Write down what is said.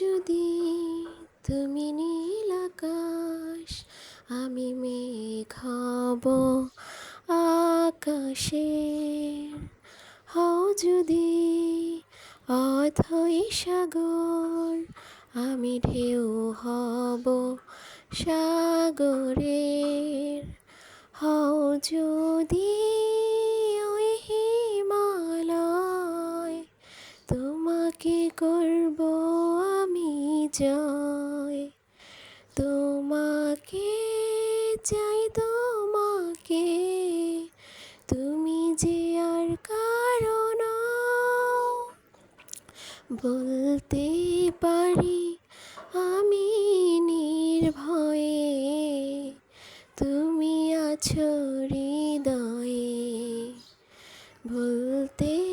যদি তুমি নীল আকাশ, আমি মেঘ হব আকাশের হও যদি অথই সাগর, আমি ঢেউ হব সাগরের। হও যদি ওই হিমালয়, তোমাকে করব জয় তোমাকে চাই, তোমাকে। তুমি যে আর কারণ বলতে পারি আমি নির্ভয়ে। তুমি আছো হৃদয়ে। বলতে